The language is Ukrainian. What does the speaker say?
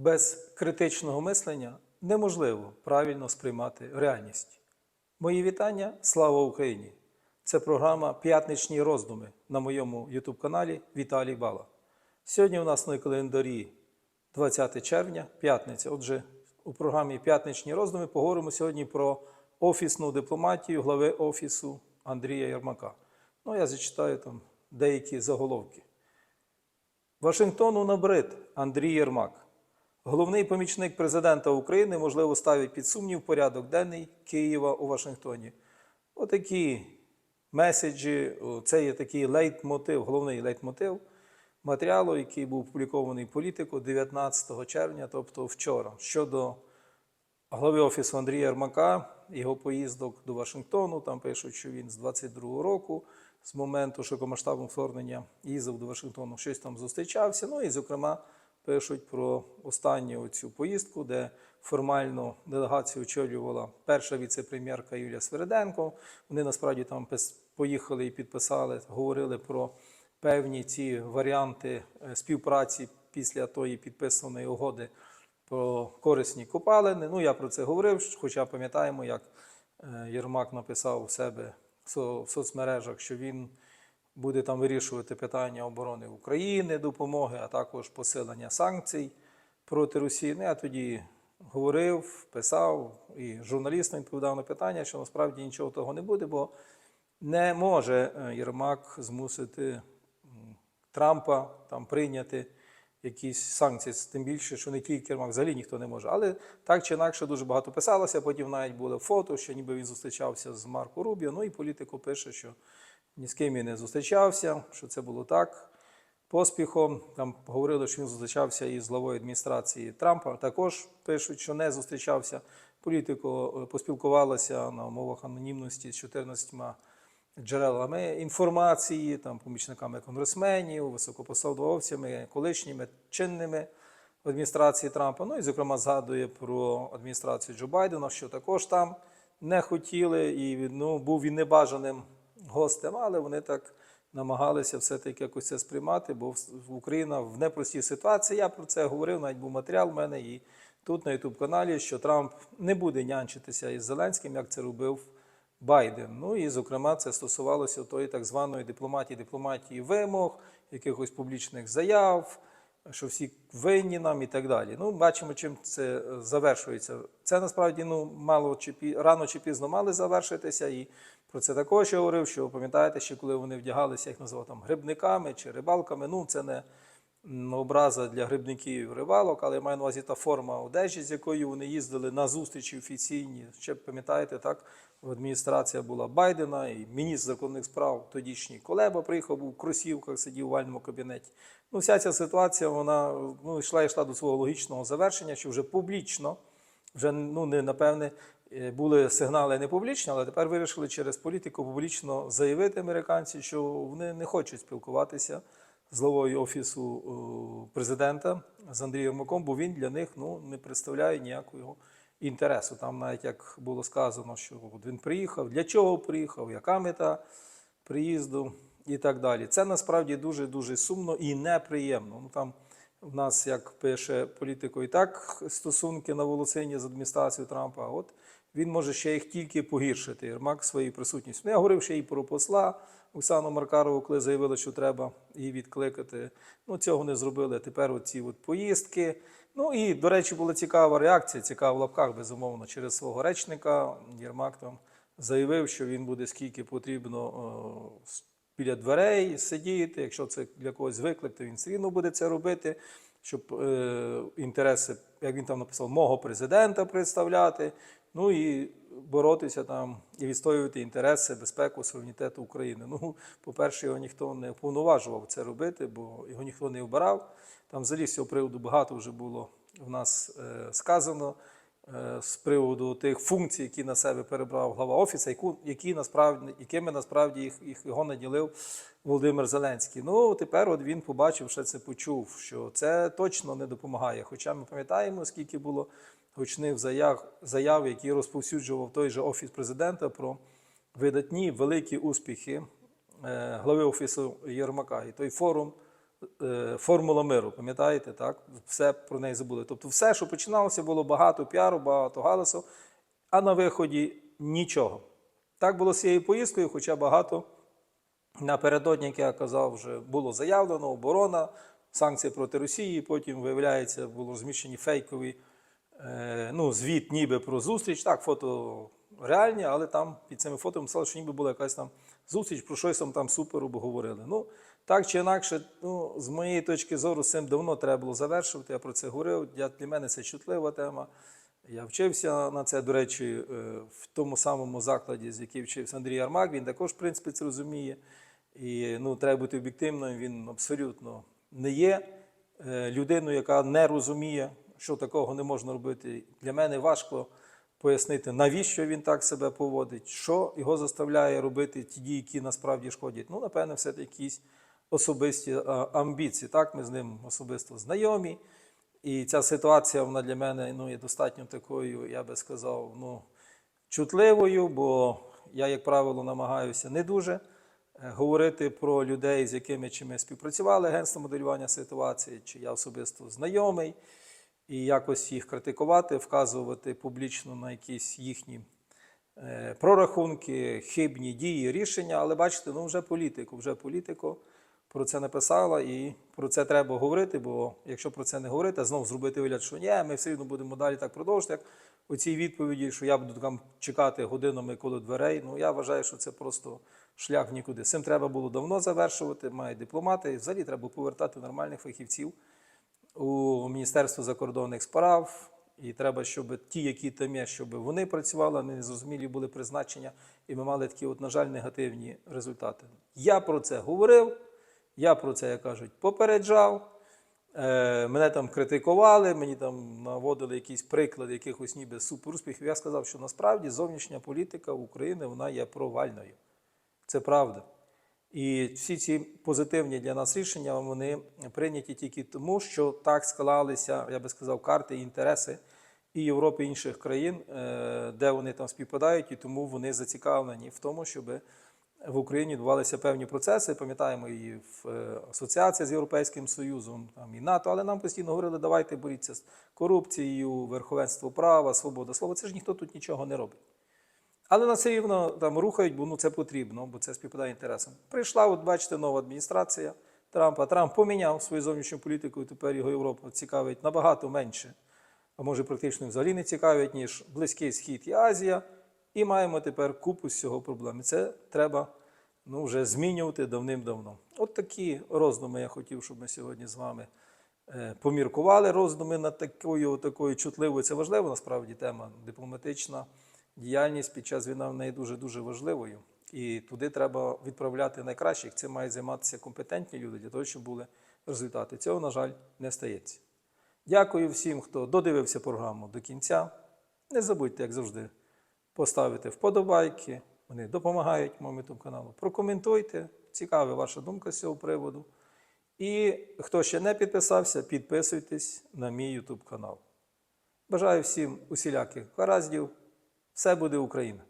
Без критичного мислення неможливо правильно сприймати реальність. Мої вітання, слава Україні! Це програма П'ятничні роздуми на моєму YouTube-каналі Віталій Бала. Сьогодні у нас на календарі 20 червня, п'ятниця. Отже, у програмі П'ятничні роздуми поговоримо сьогодні про офісну дипломатію глави офісу Андрія Єрмака. Ну, я зачитаю там деякі заголовки. Вашингтону набрид Андрій Єрмак. Головний помічник президента України, можливо, ставить під сумнів порядок денний Києва у Вашингтоні. Отакі меседжі, це є такий лейтмотив, головний лейтмотив матеріалу, який був опублікований політику 19 червня, тобто вчора, щодо глави офісу Андрія Єрмака, його поїздок до Вашингтону. Там пишуть, що він з 22-го року, з моменту широкомасштабного вторгнення, їздив до Вашингтону, щось там зустрічався. Ну і, зокрема, пишуть про останню цю поїздку, де формально делегацію очолювала перша віце-прем'єрка Юлія Свериденко. Вони насправді там поїхали і підписали, говорили про певні ці варіанти е, співпраці після тої підписаної угоди про корисні копалини. Ну, я про це говорив, хоча пам'ятаємо, як е, Єрмак написав у себе в соцмережах, що він буде там вирішувати питання оборони України, допомоги, а також посилення санкцій проти Росії. Ну, я тоді говорив, писав і журналістам відповідав на питання, що насправді нічого того не буде, бо не може е, Єрмак змусити Трампа там прийняти якісь санкції, тим більше, що не тільки Єрмак, взагалі ніхто не може. Але так чи інакше дуже багато писалося. Потім навіть було фото, що ніби він зустрічався з Марко Рубіо. Ну і політико пише, що ні з ким він не зустрічався, що це було так. Поспіхом там говорили, що він зустрічався із главою адміністрації Трампа. Також пишуть, що не зустрічався. Політико е, поспілкувалася на умовах анонімності з 14 джерелами інформації, там, помічниками конгресменів, високопосадовцями, колишніми чинними в адміністрації Трампа. Ну і, зокрема, згадує про адміністрацію Джо Байдена, що також там не хотіли, і ну, був він небажаним гостем, але вони так намагалися все-таки якось це сприймати, бо Україна в непростій ситуації. Я про це говорив, навіть був матеріал в мене і тут на Ютуб-каналі, що Трамп не буде нянчитися із Зеленським, як це робив Байден. Ну і, зокрема, це стосувалося тої так званої дипломатії, дипломатії вимог, якихось публічних заяв, що всі винні нам і так далі. Ну, бачимо, чим це е, завершується. Це насправді ну, мало чи пі... рано чи пізно мали завершитися. І про це також я говорив, що пам'ятаєте, ще коли вони вдягалися, як називав там грибниками чи рибалками. Ну, це не образа для грибників рибалок, але я маю на увазі та форма одежі, з якою вони їздили на зустрічі офіційні. Ще пам'ятаєте, так адміністрація була Байдена, і міністр законних справ тодішній Колеба приїхав був в кросівках, сидів у вальному кабінеті. Ну, вся ця ситуація вона ну, йшла йшла до свого логічного завершення, що вже публічно, вже ну не напевне. Е, Були сигнали не публічні, але тепер вирішили через політику публічно заявити американці, що вони не хочуть спілкуватися з главою офісу е, президента з Андрієм Єрмаком, бо він для них ну, не представляє ніякого інтересу. Там навіть як було сказано, що от він приїхав, для чого приїхав, яка мета приїзду і так далі. Це насправді дуже дуже сумно і неприємно. Ну там в нас, як пише політико, і так стосунки на волоцині з адміністрацією Трампа. От він може ще їх тільки погіршити. Єрмак своєю присутністю. Ну, я говорив ще і про посла Оксану Маркарову, коли заявили, що треба її відкликати. Ну, цього не зробили. Тепер оці от поїздки. Ну і, до речі, була цікава реакція, цікава в лапках, безумовно, через свого речника. Єрмак там заявив, що він буде скільки потрібно е, біля дверей сидіти. Якщо це для когось виклик, то він все рівно буде це робити, щоб е, інтереси, як він там написав, мого президента представляти. Ну і боротися там і відстоювати інтереси, безпеку, суверенітету України. Ну, по-перше, його ніхто не уповноважував це робити, бо його ніхто не обирав. Там взагалі з цього приводу багато вже було в нас е, сказано з приводу тих функцій, які на себе перебрав глава офісу, яку, які насправді, якими насправді їх, їх його наділив Володимир Зеленський. Ну тепер от він побачив, що це почув, що це точно не допомагає. Хоча ми пам'ятаємо, скільки було гучних заяв, заяв, які розповсюджував той же офіс президента про видатні великі успіхи е, глави офісу Єрмака. І той форум е, формула миру, пам'ятаєте, так? Все про неї забули. Тобто, все, що починалося, було багато піару, багато галасу, а на виході нічого. Так було з цією поїздкою, хоча багато напередодні, як я казав, вже було заявлено, оборона, санкції проти Росії. Потім, виявляється, було розміщені фейкові е, ну, звіт ніби про зустріч. Так, фото реальні, але там під цими фото написали, що ніби була якась там зустріч, про щось там, там супер обговорили. Ну, так чи інакше, ну, з моєї точки зору, цим давно треба було завершувати. Я про це говорив. Для мене це чутлива тема. Я вчився на це, до речі, е, в тому самому закладі, з яким вчився Андрій Армак. Він також, в принципі, це розуміє. І ну, треба бути об'єктивним. Він абсолютно не є е, людиною, яка не розуміє, що такого не можна робити. Для мене важко пояснити, навіщо він так себе поводить, що його заставляє робити ті дії, які насправді шкодять. Ну, напевне, все таки якісь особисті амбіції. Так, ми з ним особисто знайомі. І ця ситуація вона для мене ну, є достатньо такою, я би сказав, ну, чутливою, бо я, як правило, намагаюся не дуже е, говорити про людей, з якими чи ми співпрацювали, агентство моделювання ситуації, чи я особисто знайомий, і якось їх критикувати, вказувати публічно на якісь їхні е, прорахунки, хибні дії, рішення. Але бачите, ну вже політику, вже політику про це написала, і про це треба говорити, бо якщо про це не говорити, а знову зробити вигляд, що ні, ми все одно будемо далі так продовжувати, як у цій відповіді, що я буду там чекати годинами коло дверей. Ну я вважаю, що це просто шлях нікуди. Цим треба було давно завершувати, мають дипломати. Взагалі треба повертати нормальних фахівців у Міністерство закордонних справ. І треба, щоб ті, які там є, щоб вони працювали, не незрозумілі були призначення, і ми мали такі, от, на жаль, негативні результати. Я про це говорив, я про це, як кажуть, попереджав. Е, мене там критикували, мені там наводили якісь приклади якихось ніби суперуспіхів. Я сказав, що насправді зовнішня політика України вона є провальною. Це правда. І всі ці позитивні для нас рішення вони прийняті тільки тому, що так склалися, я би сказав, карти і інтереси і Європи, і інших країн, е, де вони там співпадають, і тому вони зацікавлені в тому, щоб в Україні відбувалися певні процеси. Пам'ятаємо і в е, асоціація з Європейським Союзом, там і НАТО, але нам постійно говорили, давайте боріться з корупцією, верховенство права, свобода слова. Це ж ніхто тут нічого не робить. Але нас все рівно там рухають, бо ну, це потрібно, бо це співпадає інтересам. Прийшла, от бачите, нова адміністрація Трампа. Трамп поміняв свою зовнішню політику, і тепер його Європа цікавить набагато менше, а може практично взагалі не цікавить, ніж Близький Схід і Азія. І маємо тепер купу з цього проблем. Це треба ну, вже змінювати давним-давно. От такі роздуми я хотів, щоб ми сьогодні з вами е, поміркували. Роздуми над такою, такою чутливою. Це важлива насправді тема дипломатична діяльність під час війни в неї дуже дуже важливою. І туди треба відправляти найкращих. Цим мають займатися компетентні люди для того, щоб були результати. Цього, на жаль, не стається. Дякую всім, хто додивився програму до кінця. Не забудьте, як завжди, поставити вподобайки. Вони допомагають моєму YouTube каналу. Прокоментуйте, цікава ваша думка з цього приводу. І хто ще не підписався, підписуйтесь на мій YouTube канал. Бажаю всім усіляких гараздів. Все буде Україна!